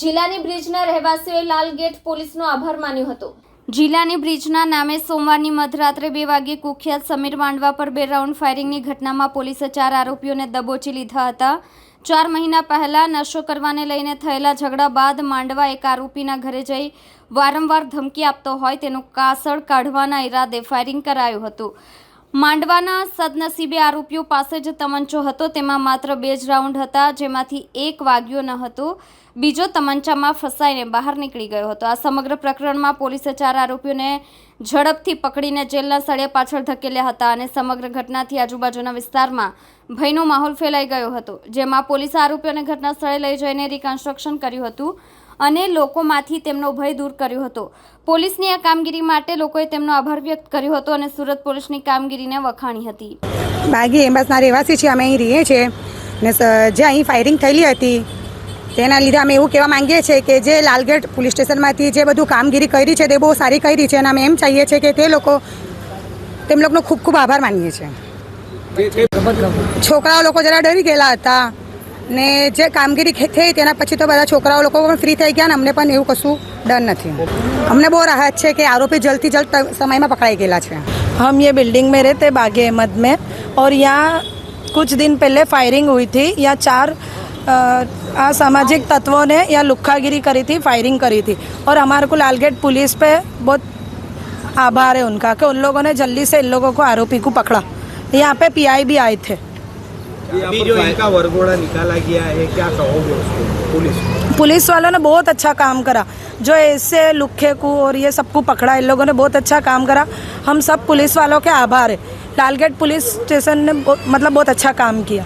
જિલ્લાની બ્રિજના રહેવાસીઓએ લાલગેટ પોલીસનો આભાર માન્યો હતો. જિલ્લાની બ્રિજના નામે સોમવારની મધરાત્રે બે વાગ્યે કુખ્યાત સમીર માંડવા પર બે રાઉન્ડ ફાયરિંગની ઘટનામાં પોલીસે ચાર આરોપીઓને દબોચી લીધા હતા. ચાર મહિના પહેલા નશો કરવાને લઈને થયેલા ઝઘડા બાદ માંડવા એક આરોપીના ઘરે જઈ વારંવાર ધમકી આપતો હોય તેનું કાસળ કાઢવાના ઈરાદે ફાયરિંગ કરાયું હતું. માંડવાના સદનસીબે આરોપીઓ પાસે જ તમંચો હતો. તેમાં માત્ર બે જ રાઉન્ડ હતા, જેમાંથી એક વાગ્યો ન હતો. બીજો તમંચામાં ફસાઈને બહાર નીકળી ગયો હતો. આ સમગ્ર પ્રકરણમાં પોલીસે ચાર આરોપીઓને ઝડપથી પકડીને જેલના સળિયા પાછળ ધકેલ્યા હતા અને સમગ્ર ઘટનાથી આજુબાજુના વિસ્તારમાં ભયનો માહોલ ફેલાઈ ગયો હતો, જેમાં પોલીસે આરોપીઓને ઘટના સ્થળે લઈ જઈને રિકન્સ્ટ્રક્શન કર્યું હતું. અને લોકોમાંથી તેમનો ભય દૂર કર્યો હતો. પોલીસની આ કામગીરી માટે લોકોએ તેમનો આભાર વ્યક્ત કર્યો હતો અને સુરત પોલીસની કામગીરીને વખાણી હતી. બાગી એમ્બાસના રહેવાસી છીએ અમે અહીં રહીએ છીએ. ને સ- જે અહીં ફાયરિંગ થયેલી હતી તેના લીધે અમે એવું કહેવા માંગીએ છીએ કે જે લાલગેટ પોલીસ સ્ટેશનમાંથી જે બધું કામગીરી કરી છે તે બહુ સારી કરી છે અને અમે એમ ચાહીએ છીએ કે તે લોકો તેમ લોકોનો ખૂબ ખૂબ આભાર માનીએ છીએ. છોકરાઓ લોકો જરા ડરી ગયેલા હતા. ને જે કામગીરી ખે- થઈ તેના પછી તો બધા છોકરાઓ લોકો પણ ફ્રી થઈ ગયા ને અમને પણ એવું કશું ડર નથી અમને બહુ રાહત છે કે આરોપી જલ્દથી જલ્દ ત- સમયમાં પકડાઈ ગયેલા છે हम ये बिल्डिंग में रहते बागे अहमद में और यहाँ कुछ दिन पहले फायरिंग हुई थी यहाँ चार अ, असामाजिक तत्वों ने यहाँ लुक्खागिरी करी थी फायरिंग करी थी और हमारे को लालगेट पुलिस पे बहुत आभार है उनका कि उन लोगों ने जल्दी से इन लोगों को आरोपी को पकड़ा यहाँ पे पीआई भी आए थे अभी जो इनका वरगोड़ा निकाला गया है क्या कहोगे उसको? पुलिस पुलिस वालों ने बहुत अच्छा काम करा। जो ऐसे लुखे को और ये सबको पकड़ा इन लोगों ने बहुत अच्छा काम करा। हम सब पुलिस वालों के आभार है। लालगेट पुलिस स्टेशन ने मतलब बहुत अच्छा काम किया।